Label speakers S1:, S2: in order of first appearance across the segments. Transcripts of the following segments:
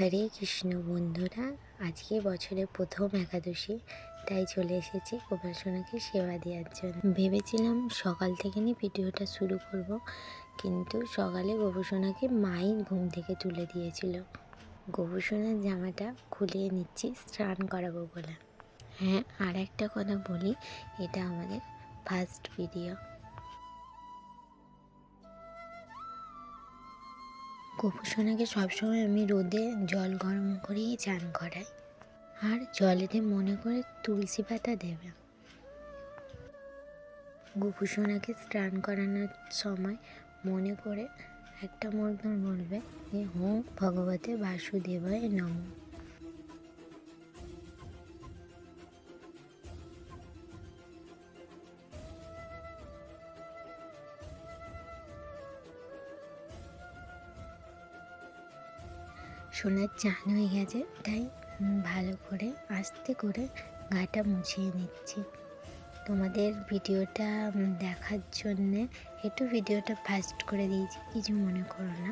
S1: হরে কৃষ্ণ বন্ধুরা, আজকে বছরের প্রথম একাদশী, তাই চলে এসেছি গোপালসোনাকে সেবা দেওয়ার জন্য। ভেবেছিলাম সকাল থেকে নিয়ে ভিডিওটা শুরু করব, কিন্তু সকালে গোপসোনাকে মাই ঘুম থেকে তুলে দিয়েছিল। গোপসোনার জামাটা খুলিয়ে নিচ্ছি, স্নান করাবো বলে। হ্যাঁ আর একটা কথা বলি, এটা আমাদের ফার্স্ট ভিডিও গোপুসোনাকে সবসময় আমি রোদে জল গরম করেই চান করাই। আর জলেতে মনে করে তুলসী পাতা দেবে। গোপুসোনাকে স্নান করানোর সময় মনে করে একটা মন্ত্র বলবে যে হোম ভগবতে বাসুদেবায় নম। সোনার চান হয়ে গেছে, তাই ভালো করে আস্তে করে গাটা মুছিয়ে নিচ্ছি। তোমাদের ভিডিওটা দেখার জন্যে একটু ভিডিওটা ফাস্ট করে দিয়েছি, কিছু মনে করো না।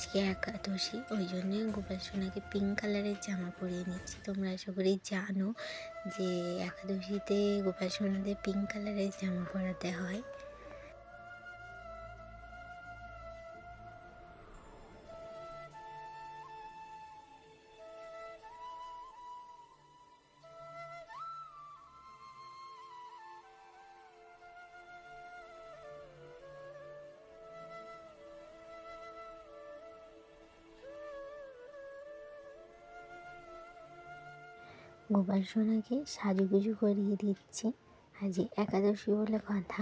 S1: আজকে একাদশী, ওই জন্যে গোপাল সোনাকে পিঙ্ক কালারের জামা পরিয়ে নিচ্ছি। তোমরা আশা করি জানো যে একাদশীতে গোপাল সোনাদের পিঙ্ক কালারের জামা পরাতে হয়। গোপাল সোনাকে সাজুগুজু করিয়ে দিচ্ছি। আজ একাদশী বলে কথা।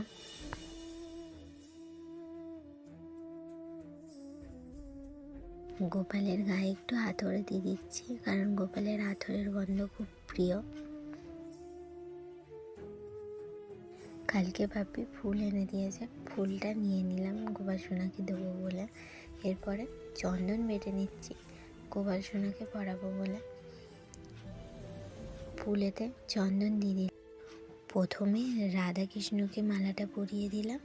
S1: গোপালের গায়ে একটু হাতড়ে দিয়ে দিচ্ছি, কারণ গোপালের হাতড়ের গন্ধ খুব প্রিয়। কালকে বাপি ফুল এনে দিয়েছে, ফুলটা নিয়ে নিলাম গোপাল সোনাকে দেবো বলে। এরপরে চন্দন বেটে নিচ্ছি গোপাল সোনাকে পরাবো বলে। ফুলেতে চন্দন দিয়ে দিলাম। প্রথমে রাধা কৃষ্ণকে মালাটা পরিয়ে দিলাম।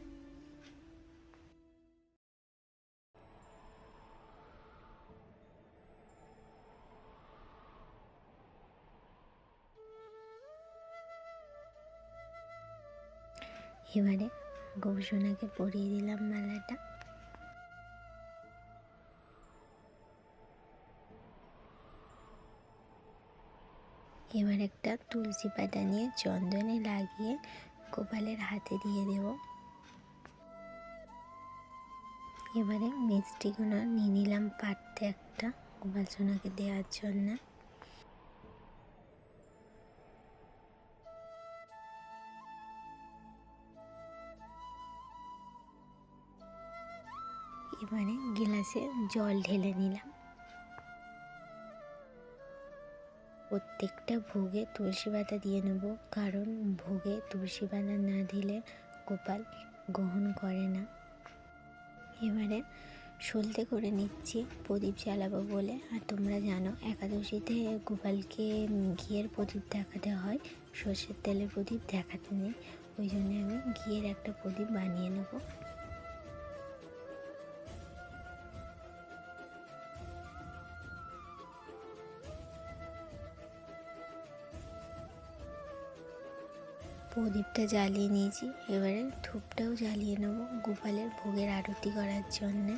S1: এবারে গৌসোনাকে পরিয়ে দিলাম মালাটা। এবার একটা তুলসী পাতা নিয়ে চন্দনে লাগিয়ে গোপালের হাতে দিয়ে দেব। এবারে মিষ্টিগুলো নিয়ে নিলাম পাত্রে একটা, গোপাল সোনাকে দেওয়ার জন্য। এবারে গিলাসে জল ঢেলে নিলাম। প্রত্যেকটা ভোগে তুলসী পাতা দিয়ে নেব, কারণ ভোগে তুলসী পাতা না দিলে গোপাল গ্রহণ করে না। এবারে সলতে করে নিচ্ছি, প্রদীপ জ্বালাবো বলে। আর তোমরা জানো, একাদশীতে গোপালকে ঘিয়ের প্রদীপ দেখাতে হয়, সর্ষের তেলের প্রদীপ দেখাতে নেই। ওই জন্য আমি ঘিয়ের একটা প্রদীপ বানিয়ে নেব। প্রদীপটা জ্বালিয়ে নিয়েছি। এবারে ধূপটাও জ্বালিয়ে নেব গোপালের ভোগের আরতি করার জন্যে।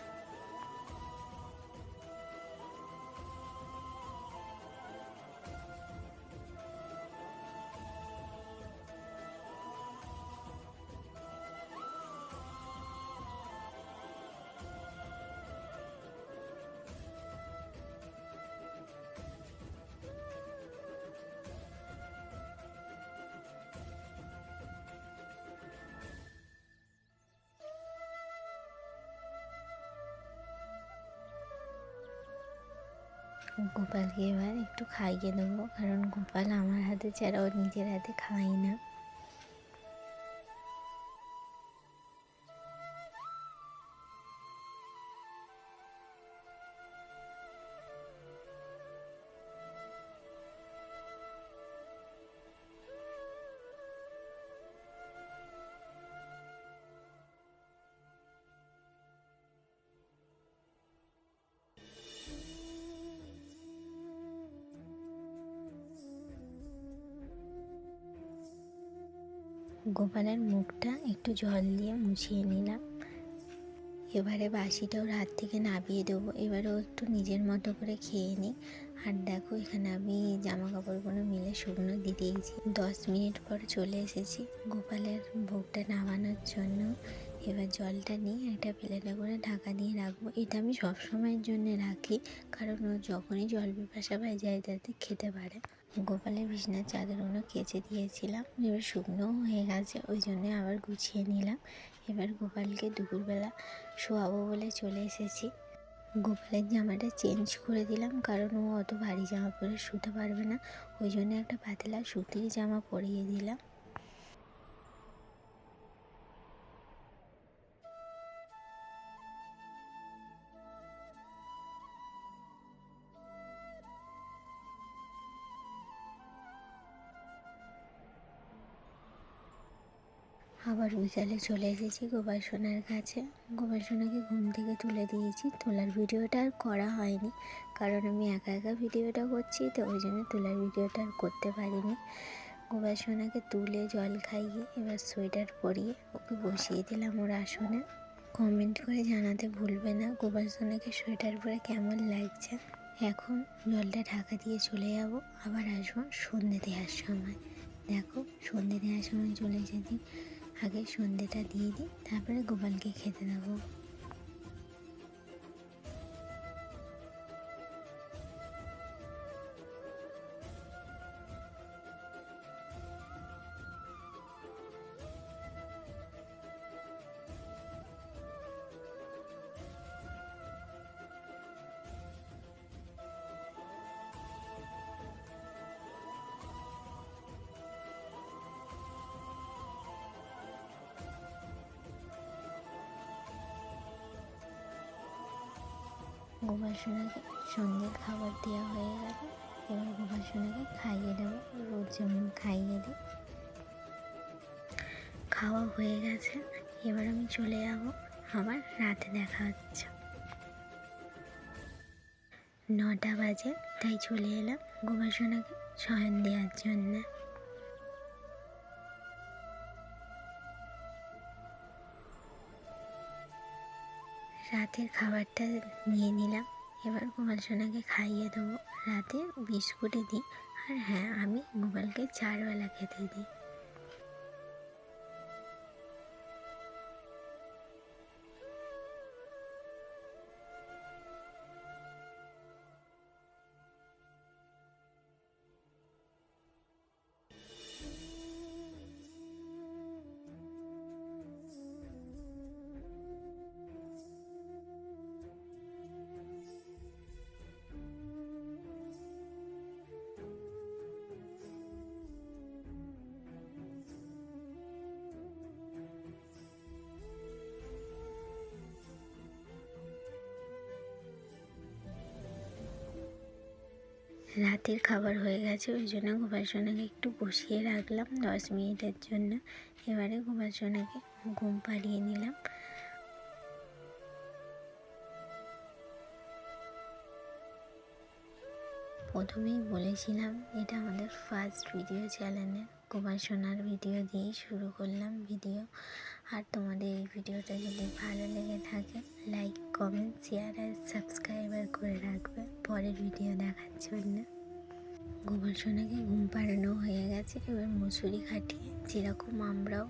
S1: গোপালকে এবার একটু খাইয়ে দেবো। কারণ গোপাল আমার হাতে ছাড়া ওর নিজের হাতে খায় না। গোপালের মুখটা একটু জল দিয়ে মুছিয়ে নিলাম। এবারে বাসিটাও রাত থেকে নামিয়ে দেবো। এবারেও একটু নিজের মতো করে খেয়ে নিই আর দেখো, এখানে আমি জামা কাপড়গুলো মিলে শুকনো দিয়ে দিয়েছি। দশ মিনিট পর চলে এসেছি গোপালের ভোগটা নামানোর জন্য। এবার জলটা নিয়ে একটা প্লেটে করে ঢাকা দিয়ে রাখব। এটা আমি সব সময়ের জন্য রাখি, কারণ ও যখনই জল পিপাসা পায় যায় যাতে খেতে পারে। গোপালের বিছনার চাদরগুলো কেচে দিয়েছিলাম। এবার শুকনো হয়ে গেছে, ওই জন্যে আবার গুছিয়ে নিলাম। এবার গোপালকে দুপুরবেলা শোয়াবো বলে চলে এসেছি। গোপালের জামাটা চেঞ্জ করে দিলাম, কারণ ও অত ভারী জামা পরে শুতে পারবে না। ওই জন্য একটা পাতলা সুতির জামা পরিয়ে দিলাম। আবার বিকালে চলে এসেছি গোপাল সোনার কাছে। গোপাল সোনাকে ঘুম থেকে তুলে দিয়েছি। তোলার ভিডিওটা আর করা হয়নি, কারণ আমি একা একা ভিডিওটা করছি, তো ওই জন্য তোলার ভিডিওটা আর করতে পারিনি। গোপাল সোনাকে তুলে জল খাইয়ে এবার সোয়েটার পরিয়ে ওকে বসিয়ে দিলাম ওর আসনে। কমেন্ট করে জানাতে ভুলবে না গোপাল সোনাকে সোয়েটার পরে কেমন লাগছে। এখন জলটা ঢাকা দিয়ে চলে যাব, আবার আসব সন্ধে দেওয়ার সময়। দেখো সন্ধে দেওয়ার সময় চলে এসেছি। আগে সন্ধেটা দিয়ে দিই তারপরে গোপালকে খেতে দেবো। গোপাল সোনাকে সন্ধ্যের খাবার দেওয়া হয়ে গেল। এবার গোপাল সোনাকে খাইয়ে দেবো, রোজ যেমন খাইয়ে দিই। খাওয়া হয়ে গেছে, এবার আমি চলে যাব আবার রাতে দেখা হচ্ছে। নটা বাজে, তাই চলে এলাম গোপাল সোনাকে শয়ন দেওয়ার জন্যে। রাতের খাবারটা নিয়ে নিলাম। এবার গোপাল সোনাকে খাইয়ে দেবো। রাতে বিস্কুটই দিই। আর হ্যাঁ আমি গোপালকে চারবেলা খেতে দিই। রাতের খাবার হয়ে গেছে, ওই জন্য গোপাল সোনাকে একটু বসিয়ে রাখলাম দশ মিনিটের জন্য। এবারে গোপাল সোনাকে ঘুম পাড়িয়ে নিলাম। প্রথমেই বলেছিলাম, এটা আমাদের ফার্স্ট ভিডিও চ্যানেলে কুমার সোনার ভিডিও দিয়েই শুরু করলাম ভিডিও আর তোমাদের এই ভিডিওটা যদি ভালো লেগে থাকে লাইক কমেন্ট শেয়ার আর সাবস্ক্রাইবার করে রাখবে পরের ভিডিও দেখার জন্য। গোপাল সোনাকে ঘুম পাড়ানো হয়ে গেছে? এবার মুসুরি খাটিয়ে যেরকম আমরাও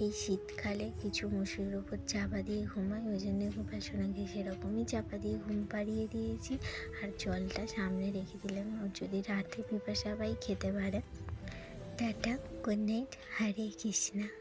S1: এই শীতকালে কিছু মুসুরির ওপর চাপা দিয়ে ঘুমাই, ওই জন্য গোপাল সোনাকে সেরকমই চাপা দিয়ে ঘুম পাড়িয়ে দিয়েছি। আর জলটা সামনে রেখে দিলাম। ও যদি রাতে পিপাসা পাই খেতে পারে। Tata, good night, Hare Krishna.